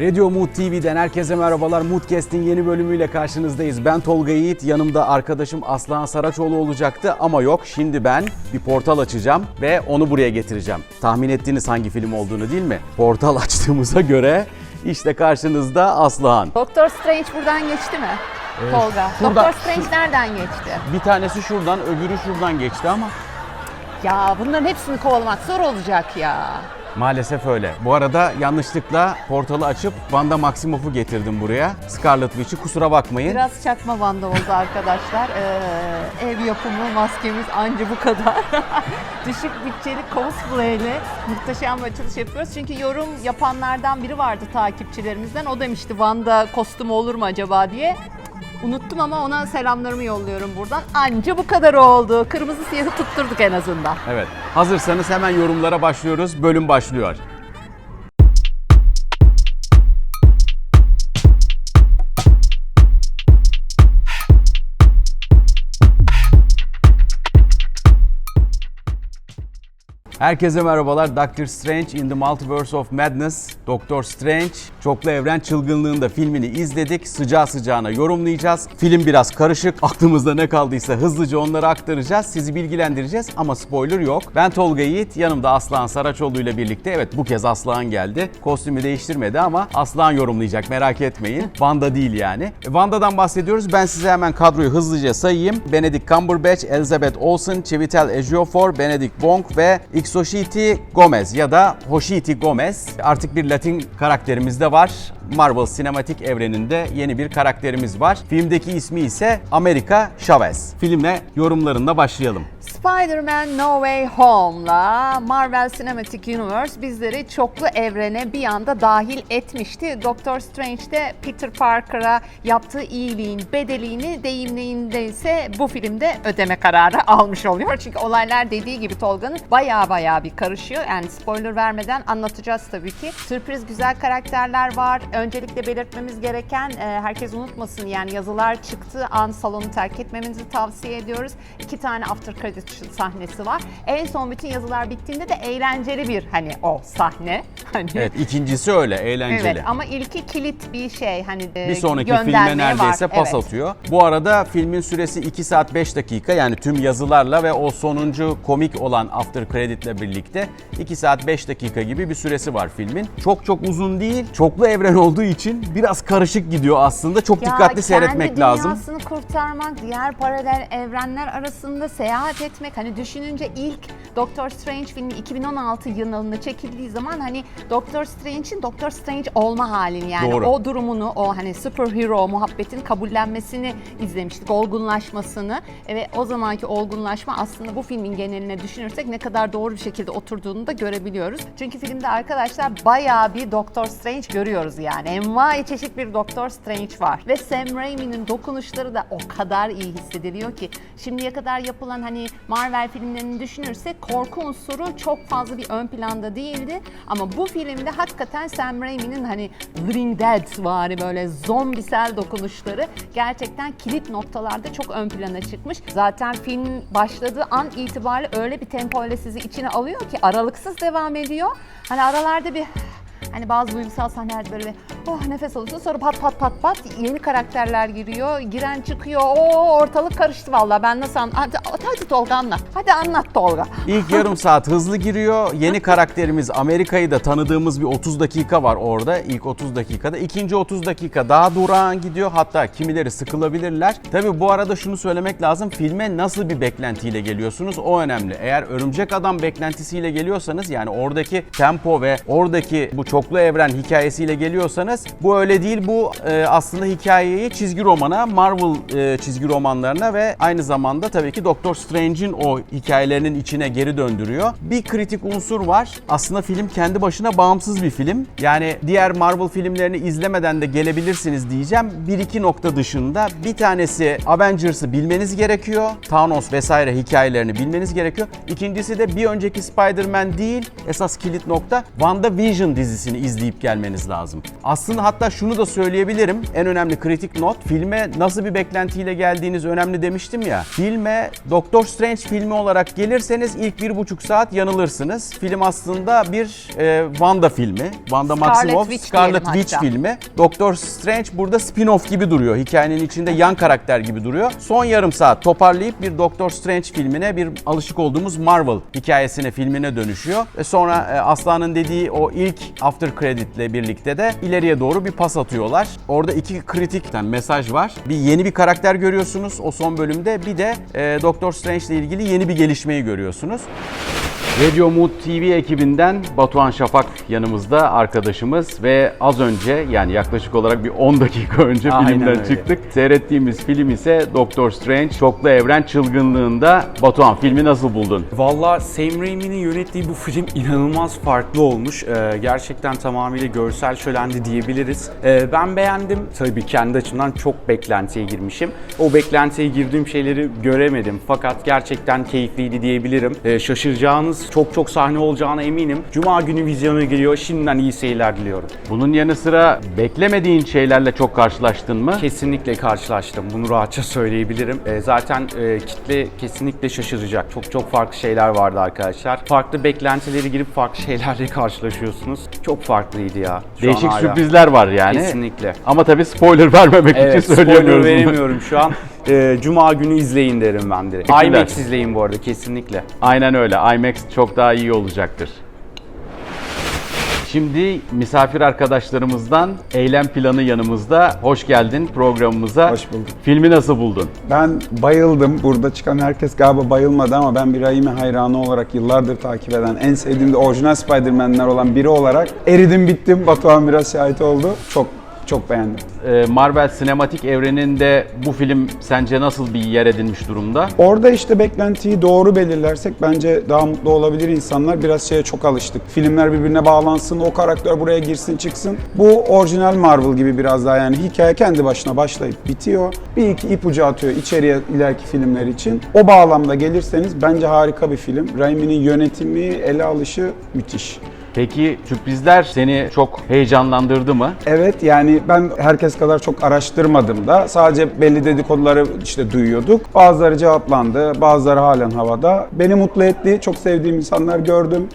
Radio Mood TV'den herkese merhabalar. Moodcast'in yeni bölümüyle karşınızdayız. Ben Tolga Yiğit, yanımda arkadaşım Aslan Saraçoğlu olacaktı ama yok. Şimdi ben bir portal açacağım ve onu buraya getireceğim. Tahmin ettiğiniz hangi film olduğunu değil mi? Portal açtığımıza göre işte karşınızda Aslıhan. Doktor Strange buradan geçti mi? Tolga. şurada- Doktor Strange nereden geçti? Bir tanesi şuradan, öbürü şuradan geçti ama Ya bunların hepsini kovalamak zor olacak ya. Maalesef öyle. Bu arada yanlışlıkla portalı açıp Wanda Maximoff'u getirdim buraya. Scarlet Witch'i kusura bakmayın. Biraz çakma banda oldu arkadaşlar. Ee, ev yapımı maskemiz anca bu kadar. Düşük bütçeli cosplay ile muhteşem bir açılış yapıyoruz. Çünkü yorum yapanlardan biri vardı takipçilerimizden. O demişti Wanda kostümü olur mu acaba diye. Unuttum ama ona selamlarımı yolluyorum buradan. Anca bu kadar oldu. Kırmızı siyahı tutturduk en azından. Evet. Hazırsanız hemen yorumlara başlıyoruz. Bölüm başlıyor. Herkese merhabalar. Doctor Strange in the Multiverse of Madness, Doctor Strange Çoklu Evren Çılgınlığında filmini izledik. Sıcağı sıcağına yorumlayacağız. Film biraz karışık. Aklımızda ne kaldıysa hızlıca onları aktaracağız. Sizi bilgilendireceğiz ama spoiler yok. Ben Tolga Yiğit, yanımda Aslan Saraçoğlu ile birlikte. Evet bu kez Aslan geldi. Kostümü değiştirmedi ama Aslan yorumlayacak merak etmeyin. Wanda değil yani. Wanda'dan bahsediyoruz. Ben size hemen kadroyu hızlıca sayayım. Benedict Cumberbatch, Elizabeth Olsen, Chiwetel Ejiofor, Benedict Wong ve Ixoshiti Gomez ya da Hoshiti Gomez. Artık bir Latin karakterimiz de var. Marvel sinematik evreninde yeni bir karakterimiz var. Filmdeki ismi ise America Chavez. Filmle yorumlarında başlayalım. Spider-Man No Way Home'la Marvel Cinematic Universe bizleri çoklu evrene bir anda dahil etmişti. Doctor Strange de Peter Parker'a yaptığı iyiliğin bedelini deyimliğinde ise bu filmde ödeme kararı almış oluyor. Çünkü olaylar dediği gibi Tolga'nın baya baya bir karışıyor. Yani spoiler vermeden anlatacağız tabii ki. Sürpriz güzel karakterler var. Öncelikle belirtmemiz gereken e, herkes unutmasın yani yazılar çıktığı an salonu terk etmemizi tavsiye ediyoruz. İki tane after credit sahnesi var. En son bütün yazılar bittiğinde de eğlenceli bir hani o sahne. Hani Evet ikincisi öyle eğlenceli. Evet ama ilki kilit bir şey hani e, Bir sonraki filme neredeyse var. pas Evet. atıyor. Bu arada filmin süresi 2 saat 5 dakika yani tüm yazılarla ve o sonuncu komik olan after credit'le birlikte 2 saat 5 dakika gibi bir süresi var filmin. Çok çok uzun değil. Çoklu evren olduğu için biraz karışık gidiyor aslında. Çok Ya dikkatli seyretmek kendi lazım. dünyasını kurtarmak, diğer paralel evrenler arasında seyahat etmek. Hani düşününce ilk Doctor Strange filmi 2016 yılında çekildiği zaman hani Doctor Strange'in Doctor Strange olma halini yani Doğru. o durumunu, o hani superhero muhabbetin kabullenmesini izlemiştik, olgunlaşmasını E ve o zamanki olgunlaşma aslında bu filmin geneline düşünürsek ne kadar doğru bir şekilde oturduğunu da görebiliyoruz. Çünkü filmde arkadaşlar bayağı bir Doctor Strange görüyoruz yani. Envai çeşit bir Doctor Strange var. Ve Sam Raimi'nin dokunuşları da o kadar iyi hissediliyor ki şimdiye kadar yapılan hani Marvel filmlerini düşünürsek korku unsuru çok fazla bir ön planda değildi. Ama bu filmde hakikaten Sam Raimi'nin hani Living Dead vari böyle zombisel dokunuşları gerçekten kilit noktalarda çok ön plana çıkmış. Zaten film başladığı an itibariyle öyle bir tempo ile sizi içine alıyor ki aralıksız devam ediyor. Hani aralarda bir Hani bazı duygusal sahnelerde böyle oh nefes alıyorsun sonra pat pat pat pat yeni karakterler giriyor. Giren çıkıyor. Oo ortalık karıştı vallahi. Ben nasıl an hadi, hadi Tolga anlat. Hadi anlat Tolga. İlk yarım saat hızlı giriyor. Yeni karakterimiz Amerika'yı da tanıdığımız bir 30 dakika var orada. İlk 30 dakikada. İkinci 30 dakika daha durağan gidiyor. Hatta kimileri sıkılabilirler. Tabi bu arada şunu söylemek lazım. Filme nasıl bir beklentiyle geliyorsunuz? O önemli. Eğer Örümcek Adam beklentisiyle geliyorsanız yani oradaki tempo ve oradaki bu çoklu evren hikayesiyle geliyorsanız bu öyle değil. Bu e, aslında hikayeyi çizgi romana, Marvel e, çizgi romanlarına ve aynı zamanda tabii ki Doctor Strange'in o hikayelerinin içine geri döndürüyor. Bir kritik unsur var. Aslında film kendi başına bağımsız bir film. Yani diğer Marvel filmlerini izlemeden de gelebilirsiniz diyeceğim. Bir iki nokta dışında bir tanesi Avengers'ı bilmeniz gerekiyor. Thanos vesaire hikayelerini bilmeniz gerekiyor. İkincisi de bir önceki Spider-Man değil esas kilit nokta WandaVision dizisi hikayesini izleyip gelmeniz lazım. Aslında hatta şunu da söyleyebilirim. En önemli kritik not. Filme nasıl bir beklentiyle geldiğiniz önemli demiştim ya. Filme Doctor Strange filmi olarak gelirseniz ilk bir buçuk saat yanılırsınız. Film aslında bir e, Wanda filmi. Wanda Scarlet Maximoff, Witch Scarlet Witch hatta. filmi. Doctor Strange burada spin-off gibi duruyor. Hikayenin içinde yan karakter gibi duruyor. Son yarım saat toparlayıp bir Doctor Strange filmine bir alışık olduğumuz Marvel hikayesine filmine dönüşüyor. Ve sonra e, Aslan'ın dediği o ilk after credit'le birlikte de ileriye doğru bir pas atıyorlar. Orada iki kritikten mesaj var. Bir yeni bir karakter görüyorsunuz o son bölümde. Bir de e, Doctor Strange ile ilgili yeni bir gelişmeyi görüyorsunuz. Radio Mood TV ekibinden Batuhan Şafak yanımızda arkadaşımız ve az önce yani yaklaşık olarak bir 10 dakika önce Aynen filmden öyle. çıktık. Seyrettiğimiz film ise Doctor Strange Çoklu Evren Çılgınlığında. Batuhan filmi nasıl buldun? Valla Sam Raimi'nin yönettiği bu film inanılmaz farklı olmuş. Ee, gerçekten tamamıyla görsel şölendi diyebiliriz. Ee, ben beğendim. Tabii kendi açımdan çok beklentiye girmişim. O beklentiye girdiğim şeyleri göremedim. Fakat gerçekten keyifliydi diyebilirim. Ee, şaşıracağınız çok çok sahne olacağına eminim. Cuma günü vizyona giriyor. Şimdiden iyi seyirler diliyorum. Bunun yanı sıra beklemediğin şeylerle çok karşılaştın mı? Kesinlikle karşılaştım. Bunu rahatça söyleyebilirim. Ee, zaten e, kitle kesinlikle şaşıracak. Çok çok farklı şeyler vardı arkadaşlar. Farklı beklentileri girip farklı şeylerle karşılaşıyorsunuz. Çok farklıydı ya. Şu Değişik sürprizler var yani. Kesinlikle. Ama tabii spoiler vermemek Evet, için söyleyemiyoruz spoiler veremiyorum şu an. Ee, Cuma günü izleyin derim ben direkt. Teşekkürler. IMAX izleyin bu arada kesinlikle. Aynen öyle. IMAX çok daha iyi olacaktır. Şimdi misafir arkadaşlarımızdan eylem planı yanımızda. Hoş geldin programımıza. Hoş bulduk. Filmi nasıl buldun? Ben bayıldım. Burada çıkan herkes galiba bayılmadı ama ben bir Raimi hayranı olarak yıllardır takip eden, en sevdiğim de orijinal Spider-Man'ler olan biri olarak eridim bittim. Batuhan biraz şahit oldu. Çok çok beğendim. Ee, Marvel sinematik evreninde bu film sence nasıl bir yer edinmiş durumda? Orada işte beklentiyi doğru belirlersek bence daha mutlu olabilir insanlar. Biraz şeye çok alıştık. Filmler birbirine bağlansın, o karakter buraya girsin çıksın. Bu orijinal Marvel gibi biraz daha yani hikaye kendi başına başlayıp bitiyor. Bir iki ipucu atıyor içeriye ileriki filmler için. O bağlamda gelirseniz bence harika bir film. Raimi'nin yönetimi, ele alışı müthiş. Peki sürprizler seni çok heyecanlandırdı mı? Evet yani ben herkes kadar çok araştırmadım da sadece belli dedikoduları işte duyuyorduk. Bazıları cevaplandı, bazıları halen havada. Beni mutlu etti, çok sevdiğim insanlar gördüm.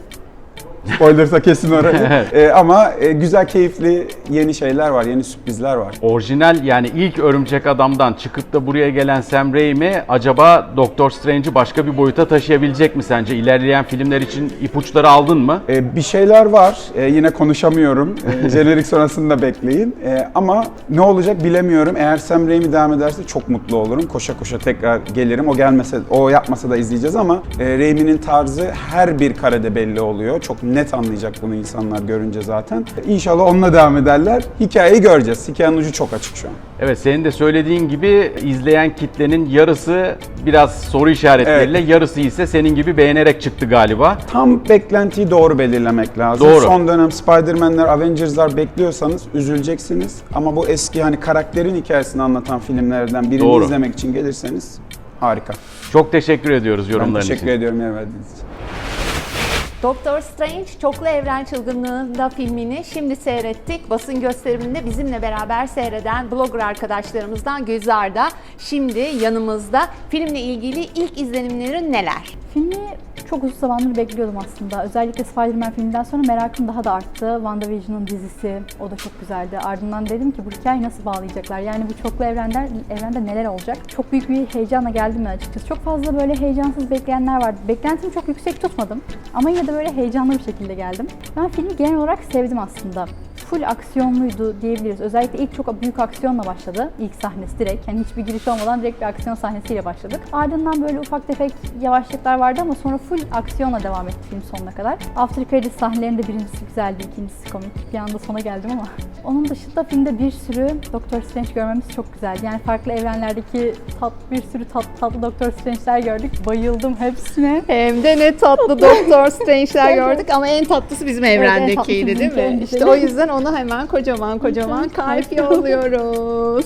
Spoilersa kesin orayı. Ee, ama e, güzel, keyifli yeni şeyler var, yeni sürprizler var. Orijinal yani ilk Örümcek Adam'dan çıkıp da buraya gelen Sam Raimi acaba Doctor Strange'i başka bir boyuta taşıyabilecek mi sence? İlerleyen filmler için ipuçları aldın mı? Ee, bir şeyler var, Ee, yine konuşamıyorum. Ee, jenerik sonrasını da bekleyin. Ee, ama ne olacak bilemiyorum. Eğer Sam Raimi devam ederse çok mutlu olurum. Koşa koşa tekrar gelirim. O gelmese, o yapmasa da izleyeceğiz ama e, Raimi'nin tarzı her bir karede belli oluyor. Çok net anlayacak bunu insanlar görünce zaten. İnşallah onunla devam ederler. Hikayeyi göreceğiz. Hikayenin ucu çok açık şu an. Evet senin de söylediğin gibi izleyen kitlenin yarısı biraz soru işaretleriyle yarısı ise senin gibi beğenerek çıktı galiba. Tam beklentiyi doğru belirlemek lazım. Doğru. Son dönem Spider-Man'ler, Avengers'lar bekliyorsanız üzüleceksiniz. Ama bu eski hani karakterin hikayesini anlatan filmlerden birini Doğru. izlemek için gelirseniz harika. Çok teşekkür ediyoruz Ben yorumların teşekkür için. ediyorum yer Doktor Strange Çoklu Evren Çılgınlığında filmini şimdi seyrettik. Basın gösteriminde bizimle beraber seyreden blogger arkadaşlarımızdan Gülzar da şimdi yanımızda. Filmle ilgili ilk izlenimlerin neler? Filmi çok uzun zamandır bekliyordum aslında. Özellikle Spider-Man filminden sonra merakım daha da arttı. WandaVision'ın dizisi, o da çok güzeldi. Ardından dedim ki bu hikayeyi nasıl bağlayacaklar? Yani bu çoklu evrenler, evrende neler olacak? Çok büyük bir heyecanla geldim ben açıkçası. Çok fazla böyle heyecansız bekleyenler vardı. Beklentimi çok yüksek tutmadım. Ama yine de böyle heyecanlı bir şekilde geldim. Ben filmi genel olarak sevdim aslında full aksiyonluydu diyebiliriz. Özellikle ilk çok büyük aksiyonla başladı. İlk sahnesi direkt. Yani hiçbir giriş olmadan direkt bir aksiyon sahnesiyle başladık. Ardından böyle ufak tefek yavaşlıklar vardı ama sonra full aksiyonla devam etti film sonuna kadar. After credits sahnelerinde birincisi güzeldi, ikincisi komik. Bir anda sona geldim ama. Onun dışında filmde bir sürü Doctor Strange görmemiz çok güzeldi. Yani farklı evrenlerdeki tat, bir sürü tatlı tatlı Doctor Strange'ler gördük. Bayıldım hepsine. Hem de ne tatlı Doktor Strange'ler gördük ama en tatlısı bizim evrendekiydi değil bizimki, en mi? İşte o yüzden ona hemen kocaman kocaman kalp yolluyoruz.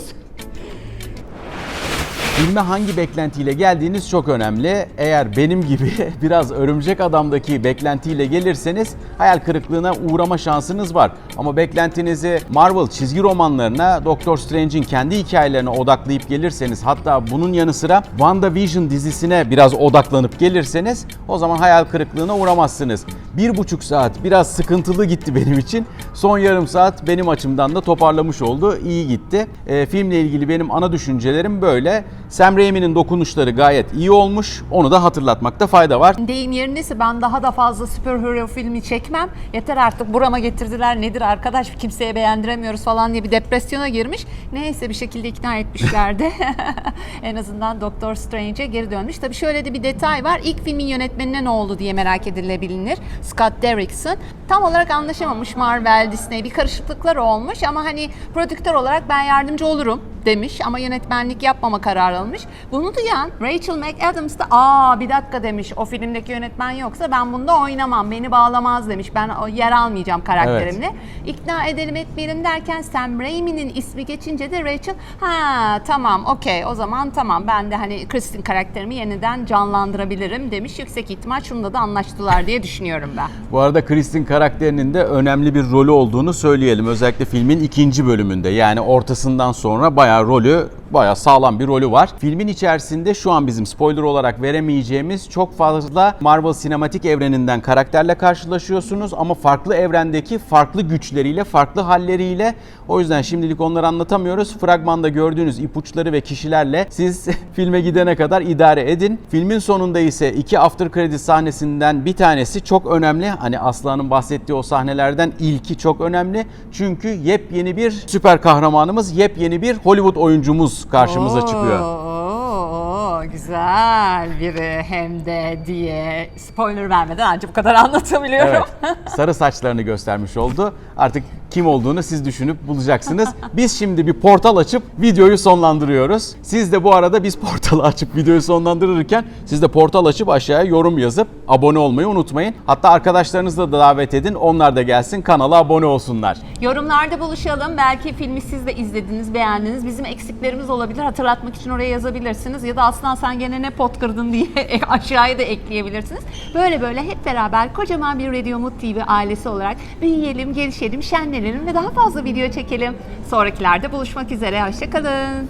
Filme hangi beklentiyle geldiğiniz çok önemli. Eğer benim gibi biraz örümcek adamdaki beklentiyle gelirseniz hayal kırıklığına uğrama şansınız var. Ama beklentinizi Marvel çizgi romanlarına, Doctor Strange'in kendi hikayelerine odaklayıp gelirseniz hatta bunun yanı sıra WandaVision dizisine biraz odaklanıp gelirseniz o zaman hayal kırıklığına uğramazsınız. Bir buçuk saat biraz sıkıntılı gitti benim için. Son yarım saat benim açımdan da toparlamış oldu. İyi gitti. Ee, filmle ilgili benim ana düşüncelerim böyle. Sam Raimi'nin dokunuşları gayet iyi olmuş. Onu da hatırlatmakta fayda var. Deyim yerindeyse ben daha da fazla superhero filmi çekmem. Yeter artık burama getirdiler nedir arkadaş kimseye beğendiremiyoruz falan diye bir depresyona girmiş. Neyse bir şekilde ikna etmişlerdi. en azından Doctor Strange'e geri dönmüş. Tabii şöyle de bir detay var. İlk filmin yönetmenine ne oldu diye merak edilebilir. Scott Derrickson. Tam olarak anlaşamamış Marvel, Disney. Bir karışıklıklar olmuş ama hani prodüktör olarak ben yardımcı olurum demiş ama yönetmenlik yapmama kararı almış. Bunu duyan Rachel McAdams da aa bir dakika demiş o filmdeki yönetmen yoksa ben bunda oynamam beni bağlamaz demiş. Ben yer almayacağım karakterimle. İkna edelim etmeyelim derken Sam Raimi'nin ismi geçince de Rachel ha tamam okey o zaman tamam ben de hani Kristin karakterimi yeniden canlandırabilirim demiş. Yüksek ihtimal şunda da anlaştılar diye düşünüyorum ben. Bu arada Kristin karakterinin de önemli bir rolü olduğunu söyleyelim. Özellikle filmin ikinci bölümünde yani ortasından sonra bayağı rolü bayağı sağlam bir rolü var. Filmin içerisinde şu an bizim spoiler olarak veremeyeceğimiz çok fazla Marvel sinematik evreninden karakterle karşılaşıyorsunuz ama farklı evrendeki farklı güçleriyle, farklı halleriyle o yüzden şimdilik onları anlatamıyoruz. Fragmanda gördüğünüz ipuçları ve kişilerle siz filme gidene kadar idare edin. Filmin sonunda ise iki after credit sahnesinden bir tanesi çok önemli. Hani Aslan'ın bahsettiği o sahnelerden ilki çok önemli. Çünkü yepyeni bir süper kahramanımız, yepyeni bir Hollywood oyuncumuz karşımıza çıkıyor. Oo, güzel biri hem de diye spoiler vermeden ancak bu kadar anlatabiliyorum. Evet. Sarı saçlarını göstermiş oldu. Artık kim olduğunu siz düşünüp bulacaksınız. Biz şimdi bir portal açıp videoyu sonlandırıyoruz. Siz de bu arada biz portalı açıp videoyu sonlandırırken siz de portal açıp aşağıya yorum yazıp abone olmayı unutmayın. Hatta arkadaşlarınızı da davet edin. Onlar da gelsin kanala abone olsunlar. Yorumlarda buluşalım. Belki filmi siz de izlediniz, beğendiniz. Bizim eksiklerimiz olabilir. Hatırlatmak için oraya yazabilirsiniz. Ya da Aslan sen gene ne pot kırdın diye aşağıya da ekleyebilirsiniz. Böyle böyle hep beraber kocaman bir Radio Umut TV ailesi olarak büyüyelim, gelişelim, şenlenelim ve daha fazla video çekelim. Sonrakilerde buluşmak üzere. Hoşçakalın.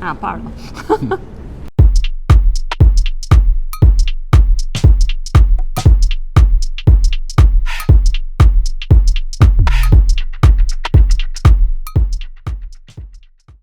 Ha pardon.